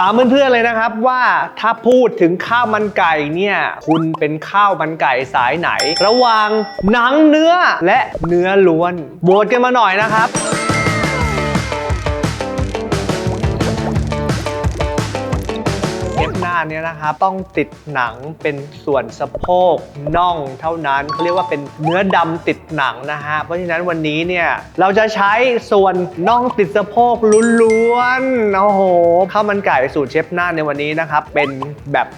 ถามเพื่อนๆเลยนะครับว่าถ้าพูดถึงข้าวมันไก่เนี่ย คุณเป็นข้าวมันไก่สายไหน ระหว่างหนังเนื้อและเนื้อล้วนโหวตกันมาหน่อยนะครับ เน้าเนี้นะครับต้องติดหนังเป็นส่วนสะโพกน่องเท่านั้นเขาเรียกว่าเป็นเนื้อดำติดหนังนะฮะเพราะฉะนั้นวันนี้เนี่ยเราจะใช้ส่วนน่องติดสะโพกล้วนๆโอ้โหข้าวมันไก่สูตรเชฟหน้าในวันนี้นะครับเป็นแบบ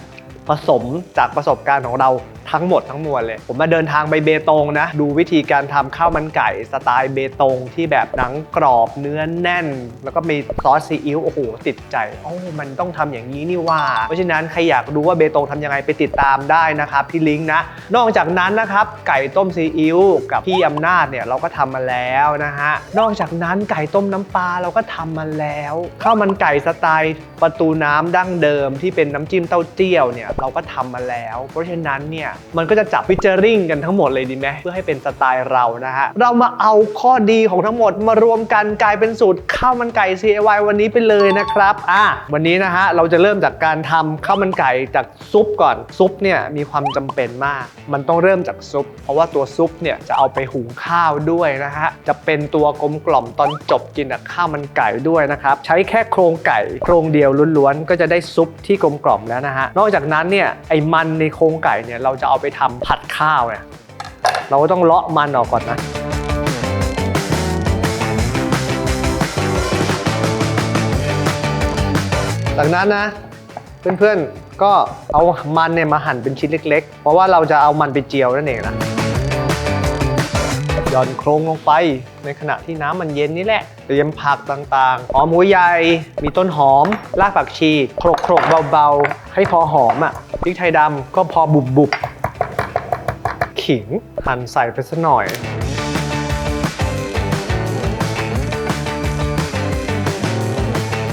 ผสมจากประสบการณ์ของเรา ทั้งหมดทั้งมวลเลย ผมมาเดินทางไปเบตงนะ ดูวิธีการทำข้าวมันไก่สไตล์เบตงที่แบบหนังกรอบเนื้อแน่น แล้วก็มีซอสซีอิ๊วโอ้โหติดใจโอ้มันต้องทำอย่างนี้นี่ว่า เพราะฉะนั้นใครอยากรู้ว่าเบตงทำยังไงไปติดตามได้นะครับที่ลิงก์นะ นอกจากนั้นนะครับไก่ต้มซีอิ๊วกับพี่อำนาจเนี่ยเราก็ทำมาแล้วนะฮะนอกจากนั้นไก่ต้มน้ำปลาเราก็ทำมาแล้วข้าวมันไก่สไตล์ประตูน้ำดั้งเดิมที่เป็นน้ำจิ้มเต้าเจี้ยวเนี่ยเราก็ทำมาแล้ว เพราะฉะนั้นเนี่ยมันก็จะจับฟิเจอริงกันทั้งหมดเลยดีไหมเพื่อให้เป็นสไตล์เรานะฮะ เรามาเอาข้อดีของทั้งหมดมารวมกันกลายเป็นสูตรข้าวมันไก่ CAY วันนี้ไปเลยนะครับอะวันนี้นะฮะเราจะเริ่มจากการทำข้าวมันไก่จากซุปก่อนซุปเนี่ยมีความจำเป็นมาก มันต้องเริ่มจากซุป เพราะว่าตัวซุปเนี่ยจะเอาไปหุงข้าวด้วยนะฮะจะเป็นตัวกลมกล่อมตอนจบกินกับข้าวมันไก่ด้วยนะครับใช้แค่โครงไก่โครงเดียวล้วนๆก็จะได้ซุปที่กลมกล่อมแล้วนะฮะนอกจากนั้นเนี่ยไอ้มันในโครงไก่เนี่ยเราจะเอาไปทำผัดข้าวเนี่ยเราก็ต้องเลาะมันออกก่อนนะจากนั้นนะ เพื่อนๆก็เอามันเนี่ยมาหั่นเป็นชิ้นเล็ก ๆ เพราะว่าเราจะเอามันไปเจียวนั่นเองนะหย่อนโครงลงไปในขณะที่น้ำมันเย็นนี่แหละ เตรียมผักต่างๆ หอมหัวใหญ่ มีต้นหอม รากผักชี โขลกๆเบาๆ ให้พอหอมอะ พริกไทยดำก็พอบุบๆ ขิงหั่นใส่ไปสักหน่อย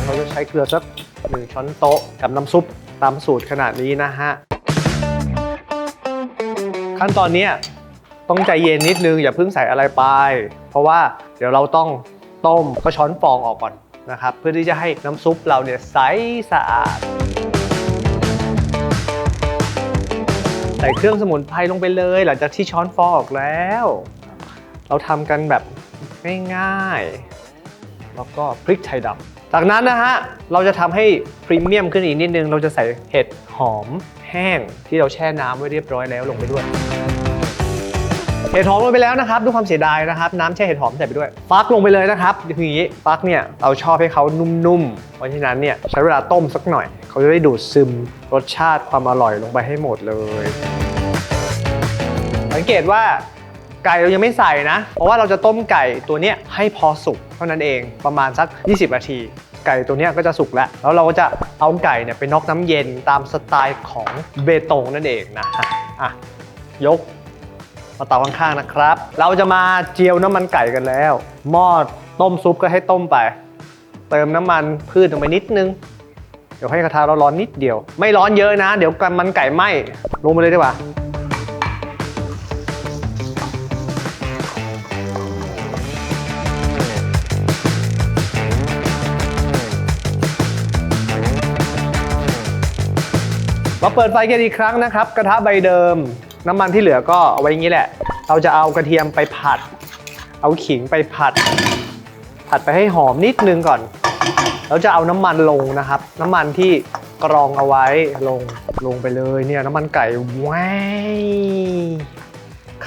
เราจะใช้เกลือสักหนึ่งช้อนโต๊ะกับน้ำซุปตามสูตรขนาดนี้นะฮะ ขั้นตอนนี้ต้องใจเย็นนิดนึง อย่าเพิ่งใส่อะไรไป เพราะว่าเดี๋ยวเราต้องต้มก็ช้อนฟองออกก่อนนะครับ เพื่อที่จะให้น้ำซุปเราเนี่ยใสสะอาด ใส่เครื่องสมุนไพรลงไปเลย หลังจากที่ช้อนฟออกแล้ว เราทำกันแบบง่ายๆ แล้วก็พริกไทยดำจากนั้นนะฮะ เราจะทำให้พรีเมียมขึ้นอีกนิดนึง เราจะใส่เห็ดหอมแห้งที่เราแช่น้ำไว้เรียบร้อยแล้วลงไปด้วย เห็ดหอมลงไปแล้วนะครับด้วยความเสียดายนะครับน้ำแช่เห็ดหอมใส่ไปด้วย ฟักลงไปเลยนะครับคืออย่างนี้ฟักเนี่ยเราชอบให้เขานุ่มๆเพราะฉะนั้นเนี่ยใช้เวลาต้มสักหน่อย เขาจะได้ดูดซึมรสชาติความอร่อยลงไปให้หมดเลย สังเกตว่าไก่เรายังไม่ใส่นะ เพราะว่าเราจะต้มไก่ตัวเนี้ยให้พอสุกเท่านั้นเองประมาณสัก 20 นาที ไก่ตัวเนี้ยก็จะสุกแล้ว แล้วเราก็จะเอาไก่เนี่ยไปน็อกน้ำเย็นตามสไตล์ของเบตงนั่นเองนะอะยก มาเตาข้างๆนะครับ เราจะมาเจียวน้ำมันไก่กันแล้ว หม้อต้มซุปก็ให้ต้มไป เติมน้ำมันพืชลงไปนิดนึง เดี๋ยวให้กระทะเราร้อนนิดเดียว ไม่ร้อนเยอะนะ เดี๋ยวมันไก่ไหม้ลงไปเลยดีกว่าเราเปิดไฟกันอีกครั้งนะครับ กระทะใบเดิม น้ำมันที่เหลือก็เอาไว้อย่างนี้แหละ เราจะเอากระเทียมไปผัด เอาขิงไปผัด ผัดไปให้หอมนิดนึงก่อนแล้วจะเอาน้ำมันลงนะครับ น้ำมันที่กรองเอาไว้ลงลงไปเลยเนี่ยน้ำมันไก่แว้าย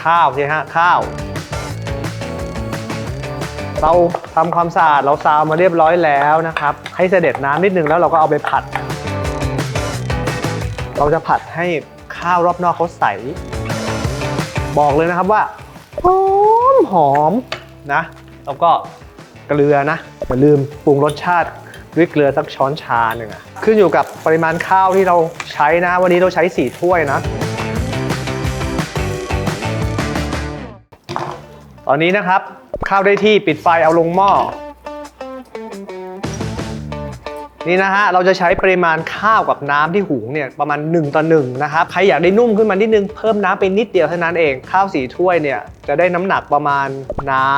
ข้าวสิฮะข้าว เราทำความสะอาดเราซาวมาเรียบร้อยแล้วนะครับ ให้เสด็จน้ำนิดนึงแล้วเราก็เอาไปผัด เราจะผัดให้ข้าวรอบนอกเขาใส บอกเลยนะครับว่าหอมหอมนะ แล้วก็เกลือนะอย่าลืมปรุงรสชาติด้วยเกลือสักช้อนชาหนึ่งอะขึ้นอยู่กับปริมาณข้าวที่เราใช้นะ วันนี้เราใช้สี่ถ้วยนะ ตอนนี้นะครับ ข้าวได้ที่ปิดไฟเอาลงหม้อ นี่นะฮะ เราจะใช้ปริมาณข้าวกับน้ำที่หุงเนี่ยประมาณ 1 ต่อ1นะครับ ใครอยากได้นุ่มขึ้นมานิดนึง เพิ่มน้ำไปนิดเดียวเท่านั้นเอง ข้าวสีถ้วยเนี่ยจะได้น้ำหนักประมาณน้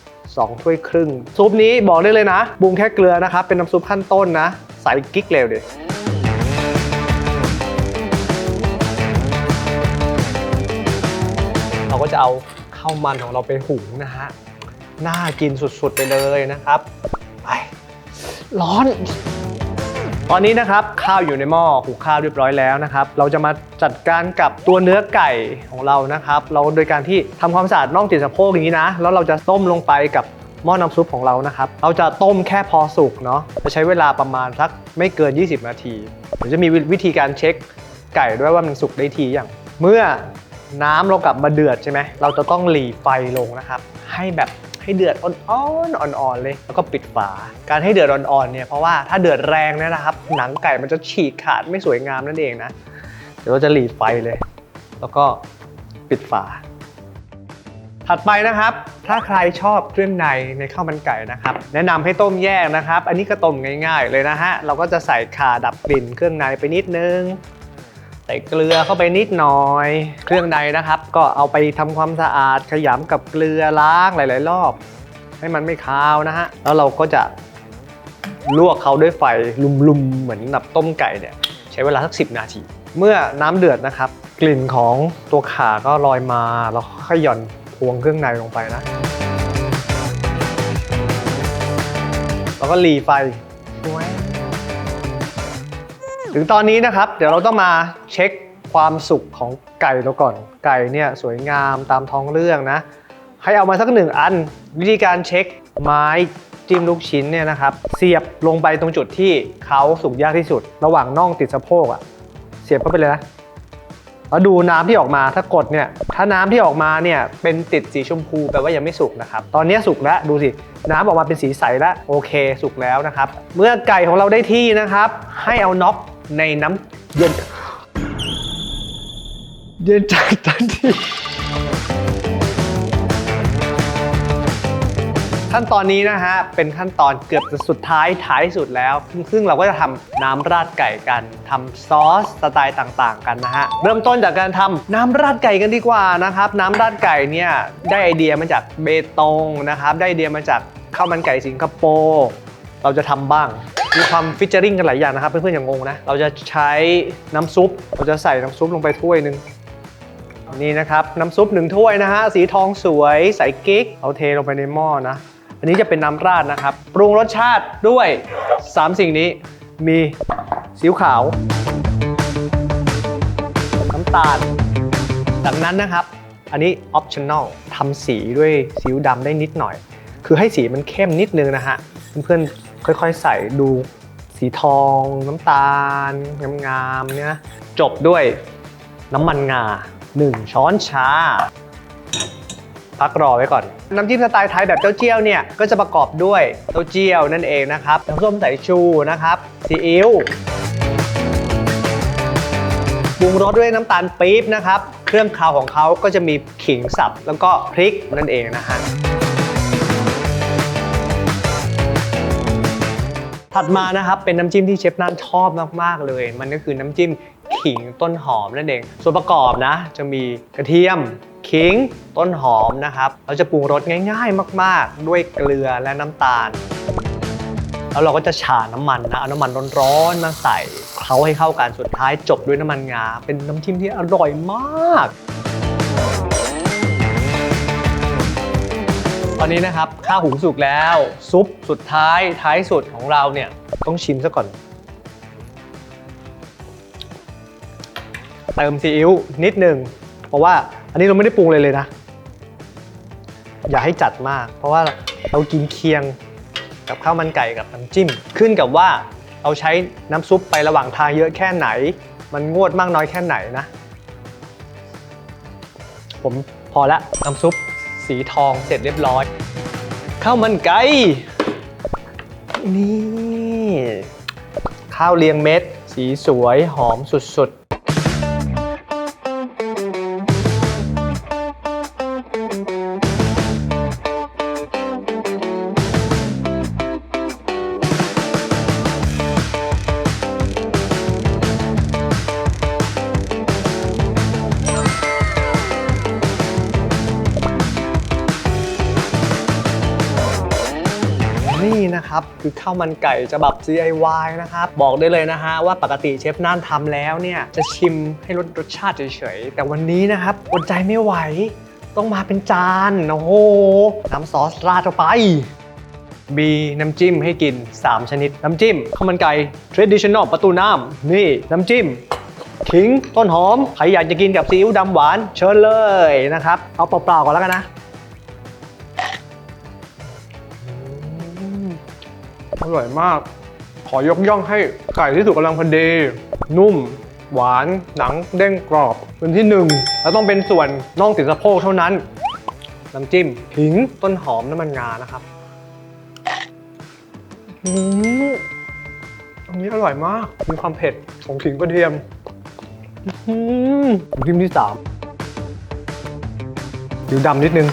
ำ2ถ้วยครึ่ง ซุปนี้บอกได้เลยนะปรุงแค่เกลือนะครับ เป็นน้ำซุปขั้นต้นนะ ใส่กิ๊กเร็วดิเราก็จะเอาข้าวมันของเราไปหุงนะฮะ น่ากินสุดๆไปเลยนะครับ ไป ร้อน ตอนนี้นะครับข้าวอยู่ในหม้อหุงข้าวเรียบร้อยแล้วนะครับ เราจะมาจัดการกับตัวเนื้อไก่ของเรานะครับ เราโดยการที่ทำความสะอาดน่องติดสะโพกอย่างนี้นะ แล้วเราจะต้มลงไปกับหม้อน้ำซุปของเรานะครับ เราจะต้มแค่พอสุกเนาะจะใช้เวลาประมาณสักไม่เกิน 20 นาทีเดี๋ยวจะมีวิธีการเช็คไก่ด้วยว่ามันสุกได้ทีอย่าง เมื่อน้ำเรากลับมาเดือดใช่ไหมเราจะต้องหลีไฟลงนะครับ ให้แบบ ให้เดือดอ่อนๆอ่อนๆเลย แล้วก็ปิดฝา การให้เดือดอ่อนๆเนี่ยเพราะว่าถ้าเดือดแรงเนี่ยนะครับ หนังไก่มันจะฉีกขาดไม่สวยงามนั่นเองนะ เดี๋ยวเราจะหลีไฟเลย แล้วก็ปิดฝา ถัดไปนะครับ ถ้าใครชอบเครื่องในในข้าวมันไก่นะครับ แนะนำให้ต้มแยกนะครับ อันนี้ก็ต้มง่าย ๆ เลยนะฮะ เราก็จะใส่ข่าดับกลิ่นเครื่องในไปนิดนึง ใส่เกลือเข้าไปนิดหน่อย เครื่องในนะครับ ก็เอาไปทำความสะอาดขยำกับเกลือล้างหลาย ๆ รอบ ให้มันไม่คาวนะฮะ แล้วเราก็จะลวกเขาด้วยไฟลุมๆ เหมือนแบบต้มไก่เนี่ยใช้เวลาสักสินาที เมื่อน้ำเดือดนะครับ กลิ่นของตัวขาก็ลอยมาเราค่อยหย่อนพวงเครื่องในลงไปนะ แล้วก็หลีไฟ ถึงตอนนี้นะครับ เดี๋ยวเราต้องมาเช็คความสุกของไก่เราก่อน ไก่เนี่ยสวยงามตามท้องเรื่องนะ ให้เอามาสักหนึ่งอัน วิธีการเช็คไม้จิ้มลูกชิ้นเนี่ยนะครับ เสียบลงไปตรงจุดที่เขาสุกยากที่สุด ระหว่างน่องติดสะโพกอะเสียบเข้าไปเลยนะแล้วดูน้ำที่ออกมาถ้ากดเนี่ยถ้าน้ำที่ออกมาเนี่ยเป็นติดสีชมพูแปลว่ายังไม่สุกนะครับ ตอนนี้สุกแล้วดูสิน้ำออกมาเป็นสีใสแล้วโอเค สุกแล้วนะครับ เมื่อไก่ของเราได้ที่นะครับ ให้เอาน็อก ในน้ำเย็น เย็นจากทันทีขั้นตอนนี้นะฮะ เป็นขั้นตอนเกือบจะสุดท้ายท้ายสุดแล้วซึ่งซึ่งเราก็จะทำน้ำราดไก่กันทำซอสสไตล์ต่างๆ กันนะฮะ เริ่มต้นจากการทำน้ำราดไก่กันดีกว่านะครับ น้ำราดไก่เนี่ยได้ไอเดียมาจากเบตงนะครับ ได้ไอเดียมาจากข้าวมันไก่สิงคโปร์ เราจะทำบ้าง มีความฟิชเจอริงกันหลายอย่างนะครับ เพื่อนๆอย่างงงนะ เราจะใช้น้ำซุป เราจะใส่น้ำซุปลงไปถ้วยหนึ่งนี่นะครับน้ำซุปหนึ่งถ้วยนะฮะสีทองสวยใส่กิ๊กเอาเทลงไปในหม้อนะ อันนี้จะเป็นน้ำราดนะครับ ปรุงรสชาติด้วย 3 สิ่งนี้มีซีอิ๊วขาว น้ำตาลจากนั้นนะครับ อันนี้ optional ทำสีด้วยซีอิ๊วดำได้นิดหน่อย คือให้สีมันเข้มนิดนึงนะฮะเพื่อนๆ ค่อยๆ ใส่ดูสีทองน้ำตาลงามๆเนี่ยจบด้วยน้ำมันงา 1 ช้อนชา พักรอไว้ก่อน น้ำจิ้มสไตล์ไทยแบบเจ้าเจี้ยวเนี่ย ก็จะประกอบด้วยเต้าเจี้ยวนั่นเองนะครับน้ำส้มสายชูนะครับซีอิ๊วปรุงรสด้วยน้ำตาลปี๊บนะครับ เครื่องคาวของเขาก็จะมีขิงสับแล้วก็พริกนั่นเองนะฮะ ถัดมานะครับเป็นน้ำจิ้มที่เชฟน่านชอบมากๆเลย มันก็คือน้ำจิ้มขิงต้นหอมนั่นเอง ส่วนประกอบนะจะมีกระเทียมขิงต้นหอมนะครับ เราจะปรุงรสง่าย ๆ มาก ๆ ด้วยเกลือและน้ำตาล แล้วเราก็จะฉาน้ำมันนะเอาน้ำมันร้อนๆมาใส่เคล้าให้เข้ากันสุดท้ายจบด้วยน้ำมันงา เป็นน้ำจิ้มที่อร่อยมาก อนนี้นะครับข้าวหุงสุกแล้ว ซุปสุดท้ายท้ายสุดของเราเนี่ยต้องชิมซะก่อน เติมซีอิ๊วนิดหนึ่งเพราะว่าอันนี้เราไม่ได้ปรุงเลยเลยนะ อย่าให้จัดมาก เพราะว่าเรากินเคียงกับข้าวมันไก่กับน้ำจิ้ม ขึ้นกับว่าเราใช้น้ำซุปไประหว่างทางเยอะแค่ไหน มันงวดมากน้อยแค่ไหนนะ ผมพอละน้ำซุป สีทองเสร็จเรียบร้อยข้าวมันไก่นี่ ข้าวเรียงเม็ด สีสวยหอมสุด นะครับ คือข้าวมันไก่ฉบับ DIY นะครับ บอกได้เลยนะฮะว่าปกติเชฟน่านทำแล้วเนี่ย จะชิมให้รสรสชาติเฉยๆ แต่วันนี้นะครับอดใจไม่ไหว ต้องมาเป็นจานโอ้โหน้ำซอสราดเข้าไปมีน้ำจิ้มให้กิน 3 ชนิด น้ำจิ้มข้าวมันไก่ traditional ประตูน้ำนี่น้ำจิ้มขิงต้นหอม ใครอยากจะกินกับซีอิ๊วดำหวาน เชิญเลยนะครับ เอาเปล่าๆก่อนแล้วกันนะ อร่อยมาก ขอยกย่องให้ไก่ที่สุกกำลังพอดี นุ่ม หวาน หนังเด้งกรอบเป็นที่หนึ่งแล้วต้องเป็นส่วนน่องติดสะโพกเท่านั้น น้ำจิ้มขิงต้นหอมน้ำมันงานะครับอืมอันนี้อร่อยมาก มีความเผ็ดของขิงกระเทียมอืมน้ำจิ้มที่สามผิวดำนิดนึง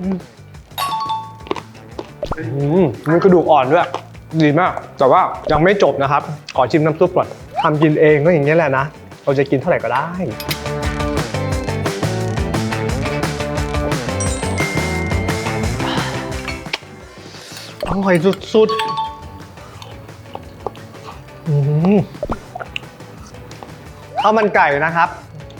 อืมอืมมีกระดูกอ่อนด้วย ดีมาก แต่ว่ายังไม่จบนะครับ ขอชิมน้ำซุปก่อนทำกินเองก็อย่างนี้แหละนะ เราจะกินเท่าไหร่ก็ได้อร่อยสุดๆอืมข้าวมันไก่นะครับ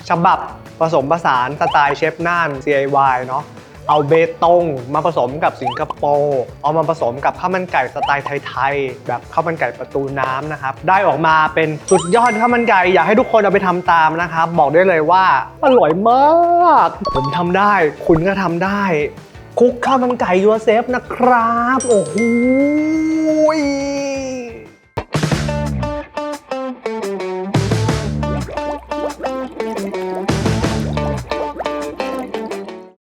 ฉบับผสมผสานสไตล์เชฟน่าน CIY เนาะ เอาเบตงมาผสมกับสิงคโปร์เอามาผสมกับข้าวมันไก่สไตล์ไทยๆแบบข้าวมันไก่ประตูน้ำนะครับได้ออกมาเป็นสุดยอดข้าวมันไก่อยากให้ทุกคนเอาไปทำตามนะครับ บอกได้เลยว่าอร่อยมาก ผมทำได้ คุณก็ทำได้ คุกข้าวมันไก่ยูเซฟนะครับ โอ้โห